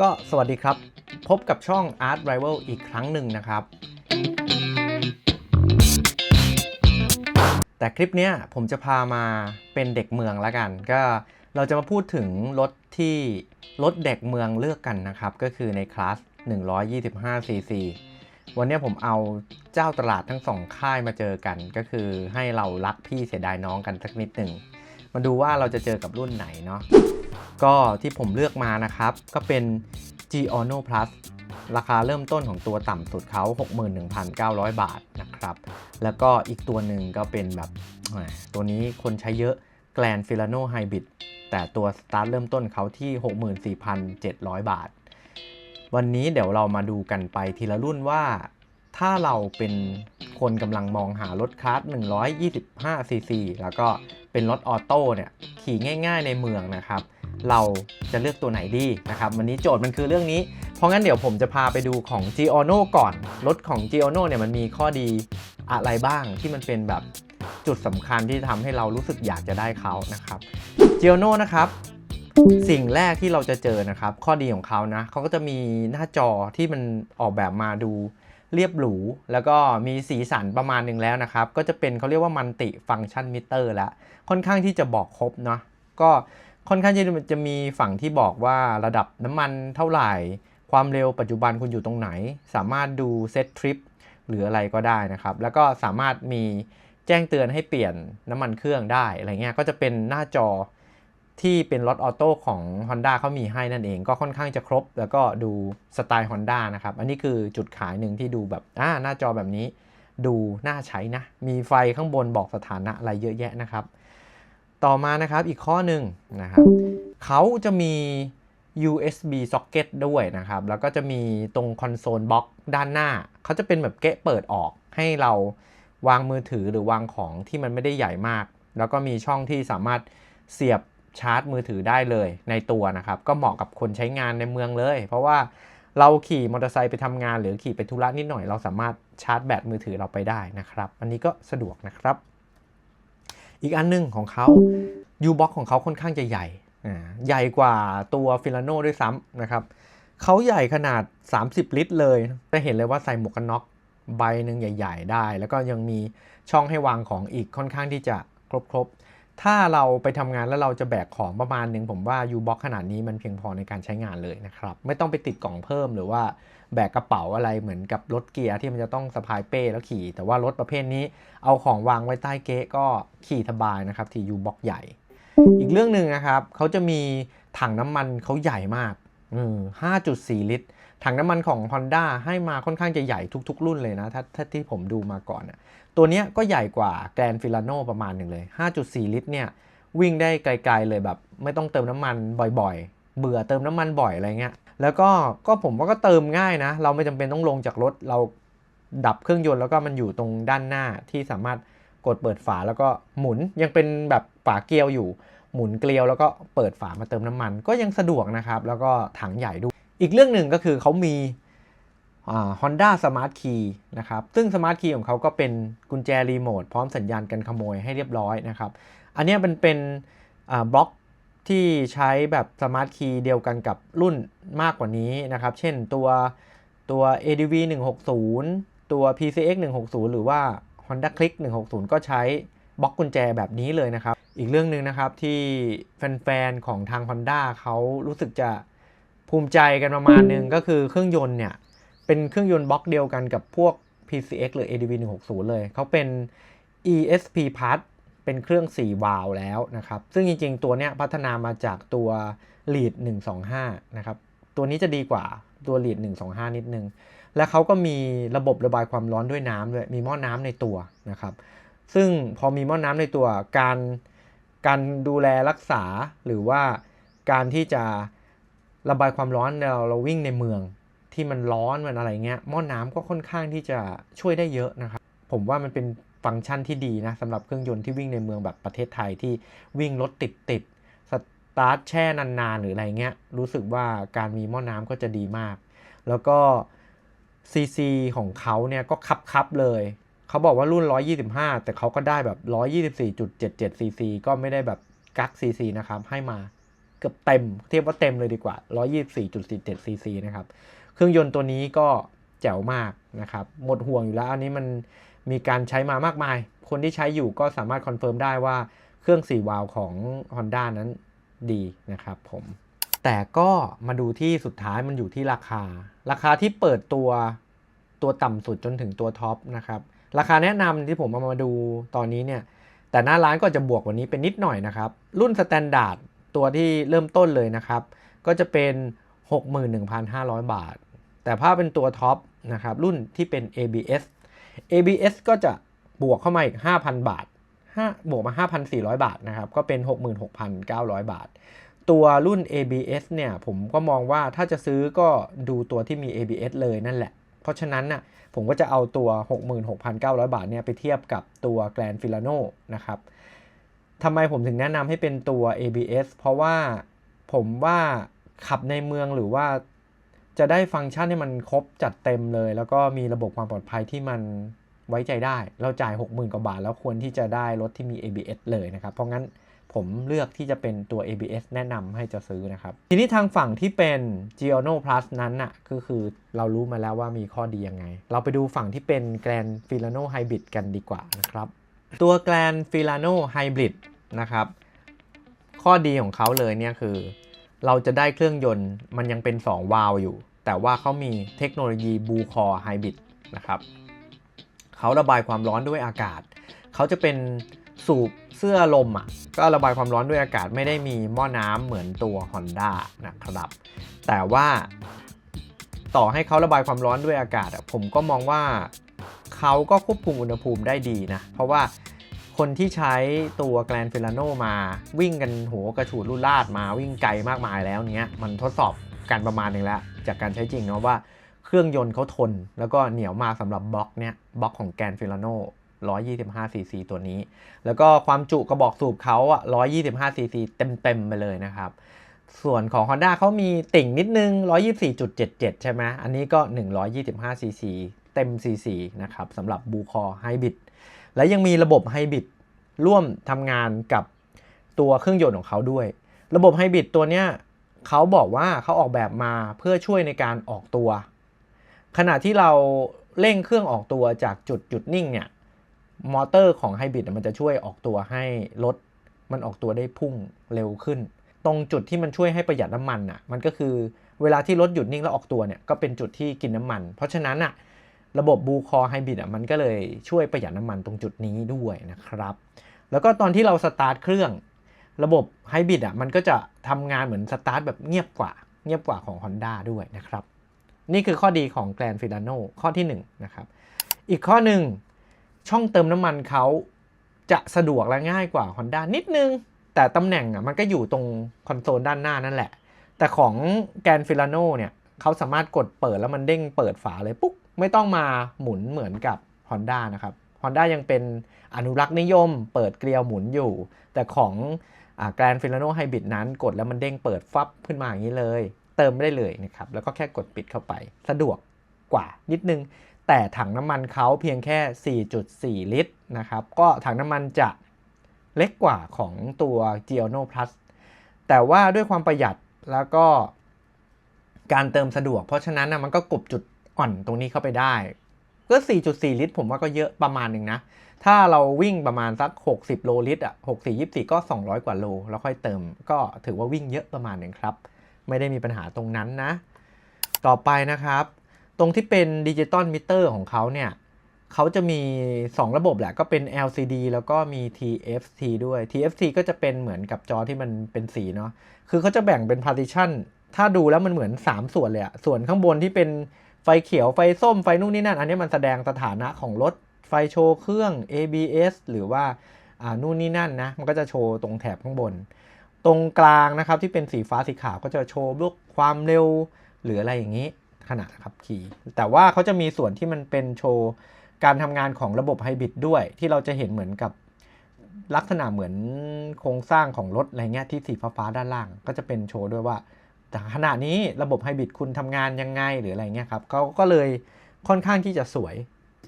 ก็สวัสดีครับ พบกับช่อง Art Rival อีกครั้งหนึ่งนะครับ แต่คลิปนี้ผมจะพามาเป็นเด็กเมืองแล้วกัน ก็เราจะมาพูดถึงรถที่รถเด็กเมืองเลือกกันนะครับ ก็คือในคลาส 125cc วันนี้ผมเอาเจ้าตลาดทั้งสองค่ายมาเจอกัน ก็คือให้เรารักพี่เสียดายน้องกันสักนิดหนึ่งมาดูว่าเราจะเจอกับรุ่นไหนเนาะ ก็ที่ผมเลือกมานะครับ ก็เป็น G Ono Plus ราคาเริ่มต้นของตัวต่ำสุดเขา 61,900 บาทนะครับ แล้วก็อีกตัวหนึ่งก็เป็นแบบตัวนี้คนใช้เยอะ Grand Filano Hybrid แต่ตัวสตาร์ทเริ่มต้นเขาที่ 64,700 บาท วันนี้เดี๋ยวเรามาดูกันไปทีละรุ่นว่า ถ้าเราเป็นคนกำลังมองหารถคาร์ด 125cc แล้วก็เป็นรถออโต้เนี่ย ขี่ง่ายๆในเมืองนะครับ เราจะเลือกตัวไหนดีนะครับวันนี้โจทย์มันคือเรื่องนี้ เพราะงั้นเดี๋ยวผมจะพาไปดูของ g i o n o ก่อน รถของ g i o n o เนี่ยมันมีข้อดีอะไรบ้างที่มันเป็นแบบจุดสำคัญที่ทำให้เรารู้สึกอยากจะได้เขานะครับ g i o n o นะครับสิ่งแรกที่เราจะเจอนะครับ ข้อดีของเขานะเขาก็จะมีหน้าจอที่มันออกแบบมาดูเรียบหรู แล้วก็มีสีสันประมาณหนึ่งแล้วนะครับ ก็จะเป็นเขาเรียกว่ามันติฟัง c t ชันมิเตอร์แล้วค่อนข้างที่จะบอกครบเนาะก็ ค่อนข้างที่จะมีฝั่งที่บอกว่าระดับน้ำมันเท่าไหร่ ความเร็วปัจจุบันคุณอยู่ตรงไหน สามารถดูเซตทริปหรืออะไรก็ได้นะครับ แล้วก็สามารถมีแจ้งเตือนให้เปลี่ยนน้ำมันเครื่องได้อะไรเงี้ยก็จะเป็นหน้าจอที่เป็นรถออโต้ของ Honda เขามีให้นั่นเองก็ค่อนข้างจะครบ แล้วก็ดูสไตล์ Honda นะครับ อันนี้คือจุดขายหนึ่งที่ดูแบบอ่าหน้าจอแบบนี้ ดูน่าใช้นะ มีไฟข้างบนบอกสถานะอะไรเยอะแยะนะครับ ต่อมานะครับอีกข้อหนึ่งนะครับเขาจะมี USB socket ด้วยนะครับ แล้วก็จะมีตรงคอนโซลบล็อกด้านหน้า เขาจะเป็นแบบเกะเปิดออกให้เราวางมือถือหรือวางของที่มันไม่ได้ใหญ่มาก แล้วก็มีช่องที่สามารถเสียบชาร์จมือถือได้เลยในตัวนะครับ ก็เหมาะกับคนใช้งานในเมืองเลย เพราะว่าเราขี่มอเตอร์ไซค์ไปทำงานหรือขี่ไปธุระนิดหน่อย เราสามารถชาร์จแบตมือถือเราไปได้นะครับ อันนี้ก็สะดวกนะครับ อีกอันหนึงของเขา U-Box ของเขาค่อนข้างจะใหญ่ใหญ่กว่าตัวฟิลาโนด้วยซ้ำนะครับเขาใหญ่ขนาด 30 ลิตรเลย จะเห็นเลยว่าใส่หมวกกันน็อกใบหนึ่งใหญ่ ๆ ได้ แล้วก็ยังมีช่องให้วางของอีกค่อนข้างที่จะครบๆ ถ้าเราไปทำงานแล้วเราจะแบกของประมาณหนึ่งผมว่า U-Box ขนาดนี้มันเพียงพอในการใช้งานเลยนะครับ ไม่ต้องไปติดกล่องเพิ่มหรือว่า แบกกระเป๋าอะไรเหมือนกับรถเกียร์ที่มันจะต้องสะพายเป้แล้วขี่ แต่ว่ารถประเภทนี้เอาของวางไว้ใต้เก๊ะก็ขี่สบายนะครับที่ U-Box ใหญ่ อีกเรื่องหนึ่งนะครับเขาจะมีถังน้ำมันเขาใหญ่มากอืม5.4ลิตร ถังน้ำมันของ Honda ให้มาค่อนข้างจะใหญ่ทุก ๆ รุ่นเลยนะ ถ้าถ้าที่ผมดูมาก่อนนะตัวนี้ก็ใหญ่กว่า Grand Filano ประมาณหนึ่งเลย 5.4 ลิตรเนี่ย วิ่งได้ไกล ๆ เลยแบบ ไม่ต้องเติมน้ำมันบ่อย ๆ เบื่อเติมน้ำมันบ่อยอะไรเงี้ย แล้วก็ก็ผมว่าก็เติมง่ายนะ เราไม่จำเป็นต้องลงจากรถ เราดับเครื่องยนต์แล้วก็มันอยู่ตรงด้านหน้าที่สามารถกดเปิดฝาแล้วก็หมุนยังเป็นแบบฝาเกลียวอยู่ หมุนเกลียวแล้วก็เปิดฝามาเติมน้ำมัน ก็ยังสะดวกนะครับ แล้วก็ถังใหญ่ด้วย อีกเรื่องหนึ่งก็คือเขามีฮอ่า Honda Smart Key นะครับ ซึ่ง Smart Key ของเขาก็เป็นกุญแจรีโมทพร้อมสัญญาณกันขโมยให้เรียบร้อยนะครับ อันนี้มันเป็นบล็อก ที่ใช้แบบ Smart Key เดียวกันกับรุ่นมากกว่านี้นะครับ เช่นตัวตัว ADV 160 ตัว PCX 160 หรือว่า Honda Click 160 ก็ใช้บล็อกกุญแจแบบนี้เลยนะครับ อีกเรื่องหนึ่งนะครับที่แฟนๆ ของทาง Honda เขารู้สึกจะภูมิใจกันประมาณหนึงก็คือเครื่องยนต์เนี่ย เป็นเครื่องยนต์บล็อกเดียวกันกับพวก PCX หรือ ADV 160 เลย เขาเป็น ESP Plus เป็นเครื่อง 4 วาล์วแล้วนะครับ ซึ่งจริงๆ ตัวเนี้ยพัฒนามาจากตัว Lead 125 นะครับ ตัวนี้จะดีกว่าตัว Lead 125 นิดนึง และเขาก็มีระบบระบายความร้อนด้วยน้ำด้วย มีหม้อน้ำในตัวนะครับ ซึ่งพอมีหม้อน้ำในตัวการการดูแลรักษาหรือว่าการที่จะระบายความร้อนเราเราวิ่งในเมืองที่มันร้อนมันอะไรเงี้ยหม้อน้ำก็ค่อนข้างที่จะช่วยได้เยอะนะครับ ผมว่ามันเป็น ฟังก์ชันที่ดีนะสำหรับเครื่องยนต์ที่วิ่งในเมืองแบบประเทศไทยที่วิ่งรถติดติดสตาร์ทแช่นานๆ หรืออะไรเงี้ยรู้สึกว่าการมีหม้อน้ำก็จะดีมาก แล้วก็ CC ของเขาเนี่ยก็คับคับๆเลยเขาบอกว่ารุ่น 125 แต่เขาก็ได้แบบ 124.77 cc ก็ไม่ได้แบบกัก cc นะครับให้มาเกือบเต็มเทียบว่าเต็มเลยดีกว่า 124.47 cc นะครับ เครื่องยนต์ตัวนี้ก็แจ๋วมากนะครับ หมดห่วงอยู่แล้ว อันนี้มัน มีการใช้มามากมาย คนที่ใช้อยู่ก็สามารถคอนเฟิร์มได้ว่าเครื่อง 4 วาล์วของ Honda นั้นดีนะครับผม แต่ก็มาดูที่สุดท้ายมันอยู่ที่ราคา ราคาที่เปิดตัวตัวต่ำสุดจนถึงตัวท็อปนะครับ ราคาแนะนำที่ผมเอามาดูตอนนี้เนี่ย แต่หน้าร้านก็จะบวกว่านี้เป็นนิดหน่อยนะครับ รุ่นสแตนดาร์ดตัวที่เริ่มต้นเลยนะครับ ก็จะเป็น 61,500 บาท แต่ถ้าเป็นตัวท็อปนะครับรุ่นที่เป็น ABS ABS ก็จะบวกเข้ามาอีก 5,000 บาท5บวกมา 5,400 บาทนะครับ ก็เป็น 66,900 บาท ตัวรุ่น ABS เนี่ย ผมก็มองว่าถ้าจะซื้อก็ดูตัวที่มี ABS เลยนั่นแหละ เพราะฉะนั้นน่ะ ผมก็จะเอาตัว 66,900 บาทเนี่ยไปเทียบกับตัว Grand Filano นะครับทำไมผมถึงแนะนำให้เป็นตัว ABS เพราะว่าผมว่าขับในเมืองหรือว่า จะได้ฟังก์ชันที่มันครบจัดเต็มเลย แล้วก็มีระบบความปลอดภัยที่มันไว้ใจได้ เราจ่าย 60,000 กว่าบาท แล้วควรที่จะได้รถที่มี ABS เลยนะครับ เพราะงั้นผมเลือกที่จะเป็นตัว ABS แนะนำให้จะซื้อนะครับ ทีนี้ทางฝั่งที่เป็น g i o n o Plus นั้นน่ะก็คือเรารู้มาแล้วว่ามีข้อดียังไง เราไปดูฝั่งที่เป็น Grand Filano Hybrid กันดีกว่านะครับ ตัว Grand Filano Hybrid นะครับ ข้อดีของเขาเลยเนี่ยคือ เราจะได้เครื่องยนต์มันยังเป็น 2 วาล์วอยู่ แต่ว่าเขามีเทคโนโลยีบูคอไฮบริดนะครับเขาระบายความร้อนด้วยอากาศ เขาจะเป็นสูบเสื้อลมอะก็ระบายความร้อนด้วยอากาศไม่ได้มีหม้อน้ำเหมือนตัว Honda นะครับ แต่ว่าต่อให้เขาระบายความร้อนด้วยอากาศ ผมก็มองว่าเขาก็ควบคุมอุณหภูมิได้ดีนะ เพราะว่าคนที่ใช้ตัว Grand Filano มา วิ่งกันหัวกระฉูดลุลาดมาวิ่งไกลมากมายแล้วเนี้ยมันทดสอบ กันประมาณหนึ่งแล้ว จากการใช้จริงเนาะว่าเครื่องยนต์เขาทน แล้วก็เหนียวมากสำหรับบล็อกเนี้ยบล็อกของ Grand Filano 125 cc ตัวนี้ แล้วก็ความจุกระบอกสูบเขาอะ125 cc เต็ม ๆ ไปเลยนะครับ ส่วนของ Honda เขามีติ่งนิดนึง 124.77 ใช่ไหมอันนี้ก็ 125 cc เต็ม cc นะครับสำหรับ b ูคอ Hybrid และยังมีระบบ Hybrid ร่วมทำงานกับตัวเครื่องยนต์ของเขาด้วย ระบบไฮบริดตัวเนี้ย เขาบอกว่าเขาออกแบบมาเพื่อช่วยในการออกตัว ขณะที่เราเร่งเครื่องออกตัวจากจุดจุดนิ่งเนี่ยมอเตอร์ของไฮบริดมันจะช่วยออกตัวให้รถมันออกตัวได้พุ่งเร็วขึ้น ตรงจุดที่มันช่วยให้ประหยัดน้ำมันอะมันก็คือเวลาที่รถหยุดนิ่งแล้วออกตัวเนี่ยก็เป็นจุดที่กินน้ำมัน เพราะฉะนั้นอะระบบบูคอไฮบริดอะมันก็เลยช่วยประหยัดน้ำมันตรงจุดนี้ด้วยนะครับ แล้วก็ตอนที่เราสตาร์ทเครื่อง ระบบไฮบริดอะมันก็จะทำงานเหมือนสตาร์ทแบบเงียบกว่า เงียบกว่าของ Honda ด้วยนะครับ นี่คือข้อดีของ Grand Filano ข้อที่1นงนะครับ อีกข้อหนึ่งช่องเติมน้ำมันเขาจะสะดวกและง่ายกว่า Honda นิดนึง แต่ตำแหน่งอะมันก็อยู่ตรงคอนโซลด้านหน้านั่นแหละ แต่ของ Grand Filano เนี่ยเขาสามารถกดเปิดแล้วมันเด้งเปิดฝาเลยปุ๊บไม่ต้องมาหมุนเหมือนกับ Honda นะครับ Honda ยังเป็นอนุรักษ์นิยม เปิดเกลียวหมุนอยู่ แต่ของ แกรนฟิลาโนไฮบริดนั้นกดแล้วมันเด้งเปิดฟับขึ้นมาอย่างนี้เลย เติมไม่ได้เลยนะครับ แล้วก็แค่กดปิดเข้าไป สะดวกกว่านิดนึง แต่ถังน้ำมันเขาเพียงแค่ 4.4 ลิตรนะครับ ก็ถังน้ำมันจะเล็กกว่าของตัว g i o n o Plus แต่ว่าด้วยความประหยัดแล้วก็การเติมสะดวก เพราะฉะนั้นนะมันก็กลบจุดอ่อนตรงนี้เข้าไปได้ ก็ 4.4 ลิตร ผมว่าก็เยอะประมาณหนึ่งนะ ถ้าเราวิ่งประมาณสัก 60 โลลิตรอะ64 24 ก็ 200 กว่าโล แล้วค่อยเติม ก็ถือว่าวิ่งเยอะประมาณหนึ่งครับ ไม่ได้มีปัญหาตรงนั้นนะ ต่อไปนะครับ ตรงที่เป็นดิจิตอลมิเตอร์ของเขาเนี่ยเขาจะมี 2 ระบบแหละ ก็เป็น LCD แล้วก็มี TFT ด้วย TFT ก็จะเป็นเหมือนกับจอที่มันเป็นสีเนาะ คือเขาจะแบ่งเป็น partition ถ้าดูแล้วมันเหมือน 3 ส่วนเลยอะส่วนข้างบนที่เป็น ไฟเขียวไฟส้มไฟนู่นนี่นั่น อันนี้มันแสดงสถานะของรถไฟโชว์เครื่อง ABS หรือว่าอ่านู่นนี่นั่นนะมันก็จะโชว์ตรงแถบข้างบน ตรงกลางนะครับที่เป็นสีฟ้าสีขาวก็จะโชว์พวกความเร็วหรืออะไรอย่างนี้ขณะขับขี่ แต่ว่าเขาจะมีส่วนที่มันเป็นโชว์การทำงานของระบบไฮบริดด้วย ที่เราจะเห็นเหมือนกับลักษณะเหมือนโครงสร้างของรถอะไรเงี้ยที่สีฟ้าด้านล่าง ก็จะเป็นโชว์ด้วยว่า แต่ขณะนี้ระบบไฮบริดคุณทำงานยังไงหรืออะไรเงี้ยครับเขาก็เลยค่อนข้างที่จะสวย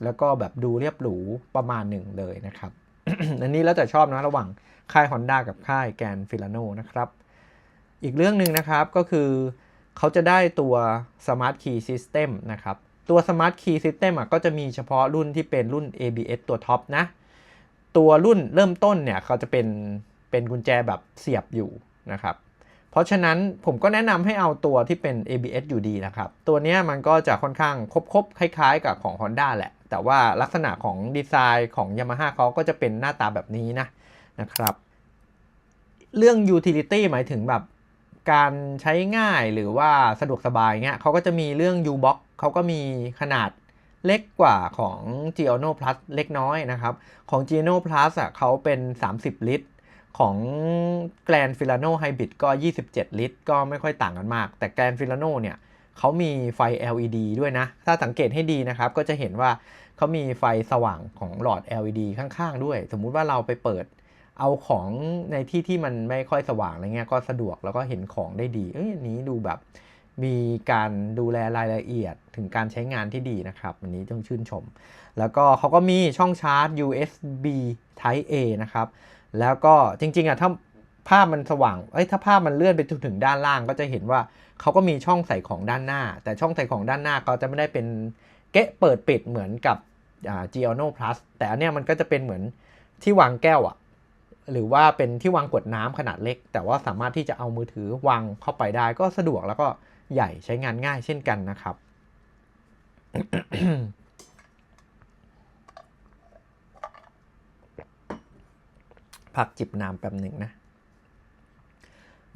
แล้วก็แบบดูเรียบหรูประมาณหนึ่งเลยนะครับ อันนี้แล้วแต่ชอบนะระหว่างค่าย Honda กับค่ายแกนฟิลาโนนะครับ อีกเรื่องหนึ่งนะครับก็คือเขาจะได้ตัว Smart Key System นะครับ ตัว Smart Key System อะก็จะมีเฉพาะรุ่นที่เป็นรุ่น ABS ตัวท็อปนะ ตัวรุ่นเริ่มต้นเนี่ยเขาจะเป็นเป็นกุญแจแบบเสียบอยู่นะครับ เพราะฉะนั้นผมก็แนะนำให้เอาตัวที่เป็น ABS อยู่ดีนะครับ ตัวเนี้ยมันก็จะค่อนข้างครบๆ คล้ายๆ กับของ Honda แหละ แต่ว่าลักษณะของดีไซน์ของ Yamaha เขาก็จะเป็นหน้าตาแบบนี้นะนะครับ เรื่อง utility หมายถึงแบบการใช้ง่ายหรือว่าสะดวกสบายเงี้ยเขาก็จะมีเรื่อง U-Box เขาก็มีขนาดเล็กกว่าของ g i o n o Plus เล็กน้อยนะครับ ของ g i o n o Plus อะเขาเป็น 30 ลิตร ของ Grand Filano Hybrid ก็ 27 ลิตร ก็ไม่ค่อยต่างกันมาก แต่ Grand Filano เนี่ยเขามีไฟ LED ด้วยนะ ถ้าสังเกตให้ดีนะครับ ก็จะเห็นว่าเขามีไฟสว่างของหลอด LED ข้างๆ ด้วย สมมุติว่าเราไปเปิดเอาของในที่ที่มันไม่ค่อยสว่างอะไรเงี้ยก็สะดวกแล้วก็เห็นของได้ดี เอ้ยนนี้ดูแบบมีการดูแลรายละเอียดถึงการใช้งานที่ดีนะครับ อันนี้ต้องชื่นชม แล้วก็เขาก็มีช่องชาร์จ USB Type A นะครับ แล้วก็จริงๆอะถ้าภาพมันสว่างเอ้ยถ้าภาพมันเลื่อนไปถึงด้านล่างก็จะเห็นว่าเขาก็มีช่องใส่ของด้านหน้า แต่ช่องใส่ของด้านหน้าเขาจะไม่ได้เป็นเกะเปิดปิดเหมือนกับอ่า g i o n o Plus แต่อันเนี้ยมันก็จะเป็นเหมือนที่วางแก้วอะหรือว่าเป็นที่วางกดน้ำขนาดเล็ก แต่ว่าสามารถที่จะเอามือถือวางเข้าไปได้ก็สะดวกแล้วก็ใหญ่ใช้งานง่ายเช่นกันนะครับ พักจิบน้ำแป๊บหนึ่งนะ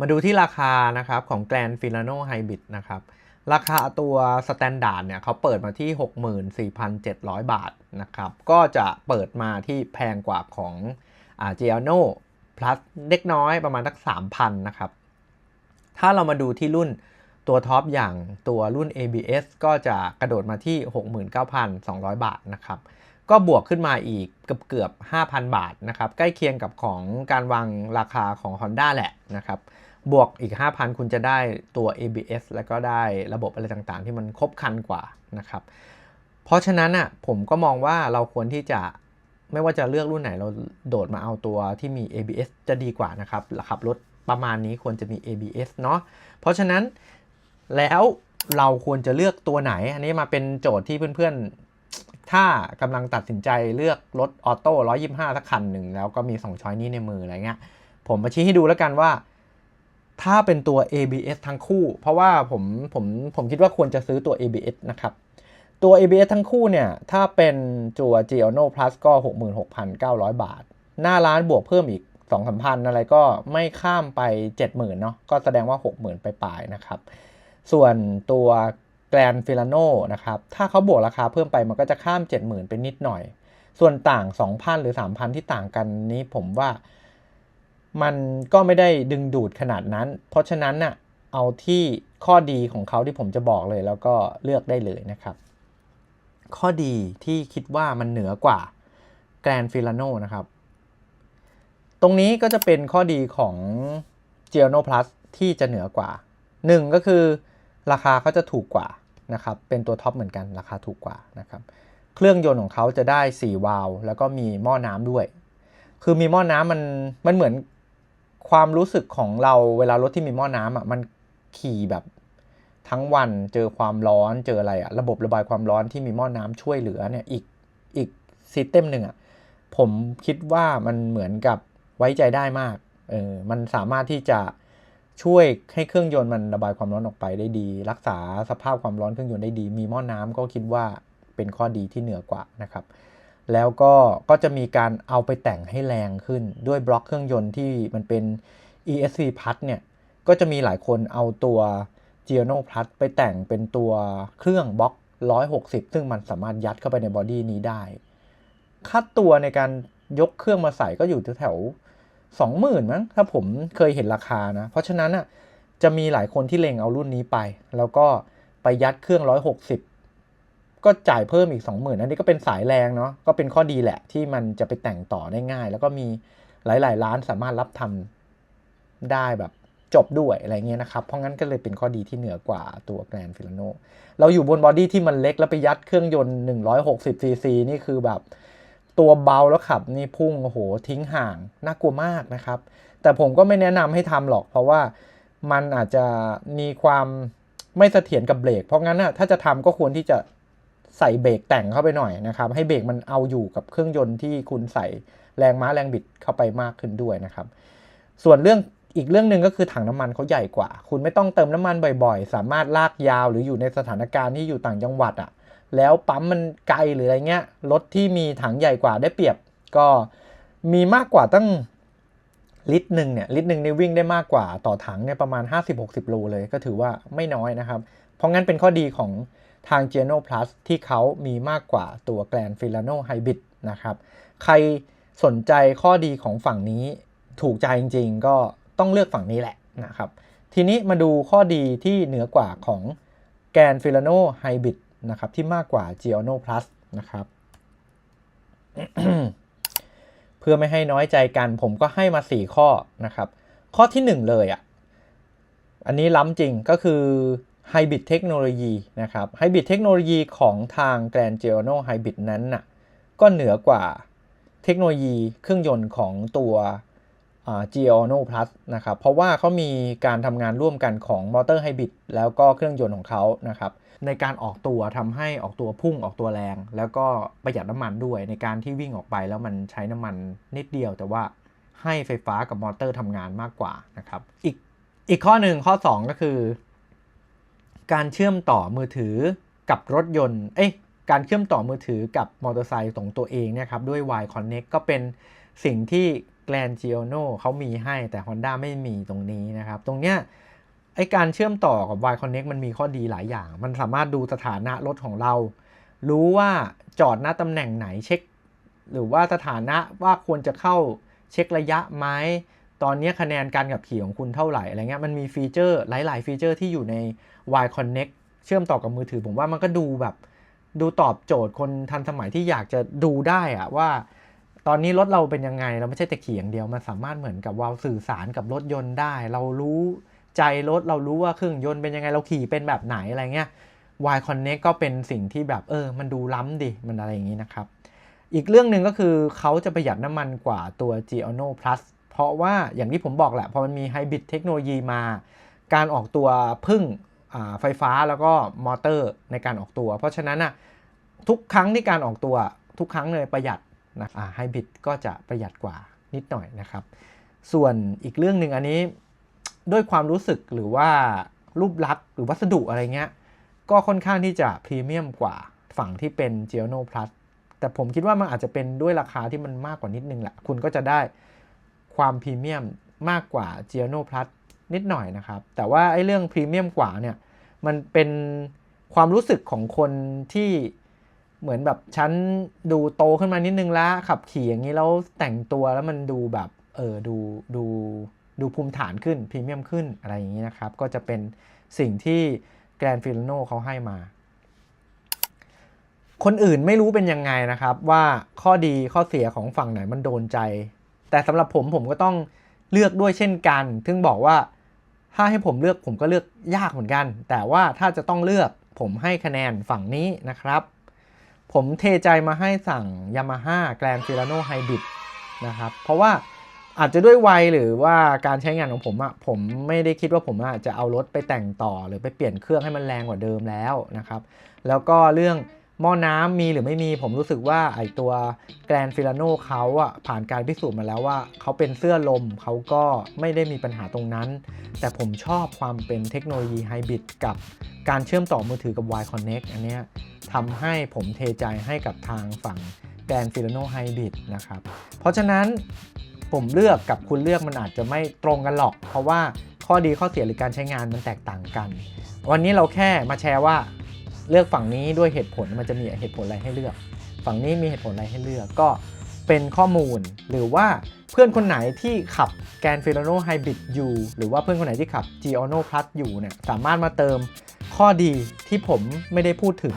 มาดูที่ราคานะครับของ Grand Filano Hybrid นะครับ ราคาตัวสแตนดาร์ดเนี่ยเขาเปิดมาที่ 64,700 บาทนะครับ ก็จะเปิดมาที่แพงกว่าของอ่า g i o n o Plus เล็กน้อยประมาณสัก 3,000 นะครับ ถ้าเรามาดูที่รุ่นตัวท็อปอย่างตัวรุ่น ABS ก็จะกระโดดมาที่ 69,200 บาทนะครับ ก็บวกขึ้นมาอีกเกือบเกือบ 5,000 บาทนะครับ ใกล้เคียงกับของการวางราคาของ Honda แหละนะครับ บวกอีก 5,000 คุณจะได้ตัว ABS แล้วก็ได้ระบบอะไรต่างๆ ที่มันครบคันกว่านะครับ เพราะฉะนั้นอะผมก็มองว่าเราควรที่จะไม่ว่าจะเลือกรุ่นไหนเราโดดมาเอาตัวที่มี ABS จะดีกว่านะครับขับรถประมาณนี้ควรจะมี ABS เนาะเพราะฉะนั้นแล้วเราควรจะเลือกตัวไหน อันนี้มาเป็นโจทย์ที่เพื่อนๆ ถ้ากำลังตัดสินใจเลือกรถออโต้125สักคันหนึ่ง แล้วก็มี 2 ช้อยนี้ในมืออะไรเงี้ย ผมมาชี้ให้ดูแล้วกันว่า ถ้าเป็นตัว ABS ทั้งคู่ เพราะว่าผมผมผมคิดว่าควรจะซื้อตัว ABS นะครับ ตัว ABS ทั้งคู่เนี่ย ถ้าเป็นตัว g i o n o Plus ก็ 66,900 บาท หน้าร้านบวกเพิ่มอีก2 3 0 0 0 อะไรก็ไม่ข้ามไป 70,000เนาะก็แสดงว่า 60,000 ไปปลายนะครับ ส่วนตัว Grand Filano นะครับ ถ้าเขาบวกราคาเพิ่มไปมันก็จะข้าม 70,000ไปนิดหน่อย ส่วนต่าง 2,000 หรือ 3,000 ที่ต่างกันนี้ผมว่ามันก็ไม่ได้ดึงดูดขนาดนั้น เพราะฉะนั้นน่ะเอาที่ข้อดีของเขาที่ผมจะบอกเลยแล้วก็เลือกได้เลยนะครับ ข้อดีที่คิดว่ามันเหนือกว่า Grand Filano นะครับ ตรงนี้ก็จะเป็นข้อดีของ g i o n o Plus ที่จะเหนือกว่า 1 ก็คือราคาเขาจะถูกกว่า นะครับเป็นตัวท็อปเหมือนกันราคาถูกกว่านะครับเครื่องยนต์ของเขาจะได้ 4 วาล์วแล้วก็มีหม้อน้ำด้วย คือมีหม้อน้ำมันมันเหมือนความรู้สึกของเราเวลารถที่มีหม้อน้ำอะมันขี่แบบทั้งวันเจอความร้อนเจออะไรอะระบบระบายความร้อนที่มีหม้อน้ำช่วยเหลือเนี่ยอีกอีกซิสเต็มหนึ่งอะผมคิดว่ามันเหมือนกับไว้ใจได้มากเออมันสามารถที่จะ ช่วยให้เครื่องยนต์มันระบายความร้อนออกไปได้ดี รักษาสภาพความร้อนเครื่องยนต์ได้ดี มีหม้อน้ำก็คิดว่าเป็นข้อดีที่เหนือกว่านะครับ แล้วก็ก็จะมีการเอาไปแต่งให้แรงขึ้นด้วยบล็อกเครื่องยนต์ที่มันเป็น ESC Plus เนี่ยก็จะมีหลายคนเอาตัว g i o n o Plus ไปแต่งเป็นตัวเครื่องบล็อก 160 ซึ่งมันสามารถยัดเข้าไปในบอดี้นี้ได้ ค่าตัวในการยกเครื่องมาใส่ก็อยู่แถว ๆ20,000มั้งถ้าผมเคยเห็นราคานะ เพราะฉะนั้นอะจะมีหลายคนที่เล็งเอารุ่นนี้ไป แล้วก็ไปยัดเครื่อง 160 ก็จ่ายเพิ่มอีก 20,000อันนี้ก็เป็นสายแรงเนาะก็เป็นข้อดีแหละที่มันจะไปแต่งต่อได้ง่าย แล้วก็มีหลาย ๆ ร้านสามารถรับทำได้แบบจบด้วยอะไรเงี้ยนะครับ เพราะงั้นก็เลยเป็นข้อดีที่เหนือกว่าตัว Grand Filano เราอยู่บนบอดี้ที่มันเล็กแล้วไปยัดเครื่องยนต์ 160ซีซีนี่คือแบบ ตัวเบาแล้วขับนี่พุ่งโอ้โหทิ้งห่างน่ากลัวมากนะครับ แต่ผมก็ไม่แนะนำให้ทำหรอก เพราะว่ามันอาจจะมีความไม่เสถียรกับเบรกเพราะงั้นนะถ้าจะทำก็ควรที่จะใส่เบรกแต่งเข้าไปหน่อยนะครับ ให้เบรกมันเอาอยู่กับเครื่องยนต์ที่คุณใส่แรงม้าแรงบิดเข้าไปมากขึ้นด้วยนะครับ ส่วนเรื่องอีกเรื่องหนึ่งก็คือถังน้ำมันเขาใหญ่กว่า คุณไม่ต้องเติมน้ำมันบ่อยๆ สามารถลากยาวหรืออยู่ในสถานการณ์ที่อยู่ต่างจังหวัดอะ่ะ แล้วปั๊มมันไกลหรืออะไรเงี้ยรถที่มีถังใหญ่กว่าได้เปรียบ ก็มีมากกว่าตั้งลิตรหนึ่งเนี่ยลิตรหนึ่งเนี่ยวิ่งได้มากกว่าต่อถังเนี่ยประมาณ 50-60 โลเลยก็ถือว่าไม่น้อยนะครับ เพราะงั้นเป็นข้อดีของทาง g e n o Plus ที่เขามีมากกว่าตัว Grand Filano Hybrid นะครับ ใครสนใจข้อดีของฝั่งนี้ถูกใจจริงๆ ก็ต้องเลือกฝั่งนี้แหละนะครับ ทีนี้มาดูข้อดีที่เหนือกว่าของ Grand Filano Hybrid นะครับที่มากกว่า g i o n o Plus นะครับเพื่อไม่ให้น้อยใจกัน ผมก็ให้มา 4 ข้อนะครับ ข้อที่ 1 เลยอะ่ะอันนี้ล้ำจริงก็คือ Hybrid เทคโนโลยีนะครับ Hybrid เทคโนโลยีของทาง Grand g i o n o Hybrid นั้นน่ะก็เหนือกว่าเทคโนโลยีเครื่องยนต์ของตัว g i o n o Plus นะครับเพราะว่าเขามีการทำงานร่วมกันของมอเตอร์ไฮบริดแล้วก็เครื่องยนต์ของเขานะครับในการออกตัวทำให้ออกตัวพุ่งออกตัวแรง แล้วก็ประหยัดน้ำมันด้วยในการที่วิ่งออกไปแล้วมันใช้น้ำมันนิดเดียว แต่ว่าให้ไฟฟ้ากับมอเตอร์ทำงานมากกว่านะครับอีกอีกข้อหนึ่งข้อ 2 ก็คือ การเชื่อมต่อมือถือกับรถยนต์ เอ้ยการเชื่อมต่อมือถือกับมอเตอร์ไซค์ของตัวเองเนี่ยครับด้วย Y Connect ก็เป็นสิ่งที่ Grand g i o n o เขามีให้แต่ Honda ไม่มีตรงนี้นะครับ ตรงเนี้ยไอการเชื่อมต่อกับ Y Connect มันมีข้อดีหลายอย่าง มันสามารถดูสถานะรถของเรา รู้ว่าจอดหน้าตำแหน่งไหนเช็ค หรือว่าสถานะว่าควรจะเข้าเช็คระยะไหมตอนนี้คะแนนการขับขี่ของคุณเท่าไหร่อะไรเงี้ยมันมีฟีเจอร์หลาย ๆ ฟีเจอร์ที่อยู่ใน Y Connect เชื่อมต่อกับมือถือ ผมว่ามันก็ดูแบบ ดูตอบโจทย์คนทันสมัยที่อยากจะดูได้อะว่า ตอนนี้รถเราเป็นยังไง เราไม่ใช่แต่ขี่อย่างเดียว มันสามารถเหมือนกับวาสื่อสารกับรถยนต์ได้ เรารู้ใจรถเรารู้ว่าเครื่องยนต์เป็นยังไงเราขี่เป็นแบบไหนอะไรเงี้ย Y Connect ก็เป็นสิ่งที่แบบเออ มันดูล้ำดิ มันอะไรอย่างนี้นะครับ อีกเรื่องหนึ่งก็คือเขาจะประหยัดน้ำมันกว่าตัว g i o n o Plus เพราะว่าอย่างที่ผมบอกแหละพอมันมีไฮบริดเทคโนโลยีมา การออกตัวพึ่งไฟฟ้าแล้วก็มอเตอร์ในการออกตัว เพราะฉะนั้นอะทุกครั้งที่การออกตัวทุกครั้งเลยประหยัด นะไฮบริดก็จะประหยัดกว่านิดหน่อยนะครับ ส่วนอีกเรื่องหนึ่งอันนี้ด้วยความรู้สึกหรือว่ารูปลักษณ์หรือวัสดุอะไรเงี้ย ก็ค่อนข้างที่จะพรีเมียมกว่าฝั่งที่เป็น g i o n o Plus แต่ผมคิดว่ามันอาจจะเป็นด้วยราคาที่มันมากกว่านิดนึงแหละ คุณก็จะได้ความพรีเมียมมากกว่า g i o n o Plus นิดหน่อยนะครับ แต่ว่าไอ้เรื่องพรีเมียมกว่าเนี่ย มันเป็นความรู้สึกของคนที่ เหมือนแบบฉันดูโตขึ้นมานิดนึงแล้วขับขี่อย่างนี้แล้วแต่งตัวแล้วมันดูแบบเออดูดูดูภูมิฐานขึ้นพรีเมียมขึ้นอะไรอย่างนี้นะครับ ก็จะเป็นสิ่งที่แกรนฟิลโนเขาให้มา คนอื่นไม่รู้เป็นยังไงนะครับว่าข้อดีข้อเสียของฝั่งไหนมันโดนใจ แต่สำหรับผมผมก็ต้องเลือกด้วยเช่นกัน ถึงบอกว่าถ้าให้ผมเลือกผมก็เลือกยากเหมือนกัน แต่ว่าถ้าจะต้องเลือกผมให้คะแนนฝั่งนี้นะครับ ผมเทใจมาให้สั่ง Yamaha Grand Filano Hybrid นะครับ เพราะว่าอาจจะด้วยวัยหรือว่าการใช้งานของผมอะผมไม่ได้คิดว่าผมอะจะเอารถไปแต่งต่อหรือไปเปลี่ยนเครื่องให้มันแรงกว่าเดิมแล้วนะครับ แล้วก็เรื่องหม้อน้ำมีหรือไม่มีผมรู้สึกว่าไอตัว Grand Filano เขาอะผ่านการพิสูจน์มาแล้วว่า เขาเป็นเสื้อลมเขาก็ไม่ได้มีปัญหาตรงนั้น แต่ผมชอบความเป็นเทคโนโลยีไฮบริดกับการเชื่อมต่อมือถือกับ Y Connect อันเนี้ย ทำให้ผมเทใจให้กับทางฝั่ง Grand Filano Hybrid นะครับ เพราะฉะนั้นผมเลือกกับคุณเลือกมันอาจจะไม่ตรงกันหรอก เพราะว่าข้อดีข้อเสียหรือการใช้งานมันแตกต่างกัน วันนี้เราแค่มาแชร์ว่าเลือกฝั่งนี้ด้วยเหตุผลมันจะมีเหตุผลอะไรให้เลือก ฝั่งนี้มีเหตุผลอะไรให้เลือกก็เป็นข้อมูลหรือว่าเพื่อนคนไหนที่ขับแกนฟิลโนไฮบริดอยู่หรือว่าเพื่อนคนไหนที่ขับ g i o n o Plus อยู่เนี่ยสามารถมาเติมข้อดีที่ผมไม่ได้พูดถึง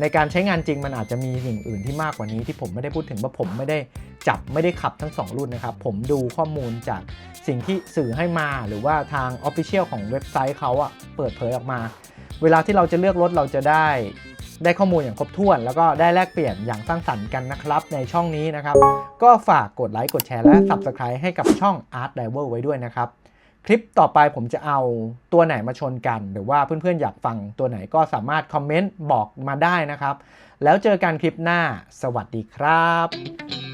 ในการใช้งานจริงมันอาจจะมีสิ่งอื่นที่มากกว่านี้ที่ผมไม่ได้พูดถึงเพราะผมไม่ได้จับไม่ได้ขับทั้ง 2 รุ่นนะครับ ผมดูข้อมูลจากสิ่งที่สื่อให้มาหรือว่าทาง Official ของเว็บไซต์เขาอะเปิดเผยออกมา เวลาที่เราจะเลือกรถเราจะได้ได้ข้อมูลอย่างครบถ้วน แล้วก็ได้แลกเปลี่ยนอย่างสร้างสรรค์กันนะครับในช่องนี้นะครับ ก็ฝากกดไลค์กดแชร์และ Subscribe ให้กับช่อง Art Diver ไว้ด้วยนะครับ คลิปต่อไปผมจะเอาตัวไหนมาชนกัน หรือว่าเพื่อนๆอยากฟังตัวไหนก็สามารถคอมเมนต์บอกมาได้นะครับ แล้วเจอกันคลิปหน้า สวัสดีครับ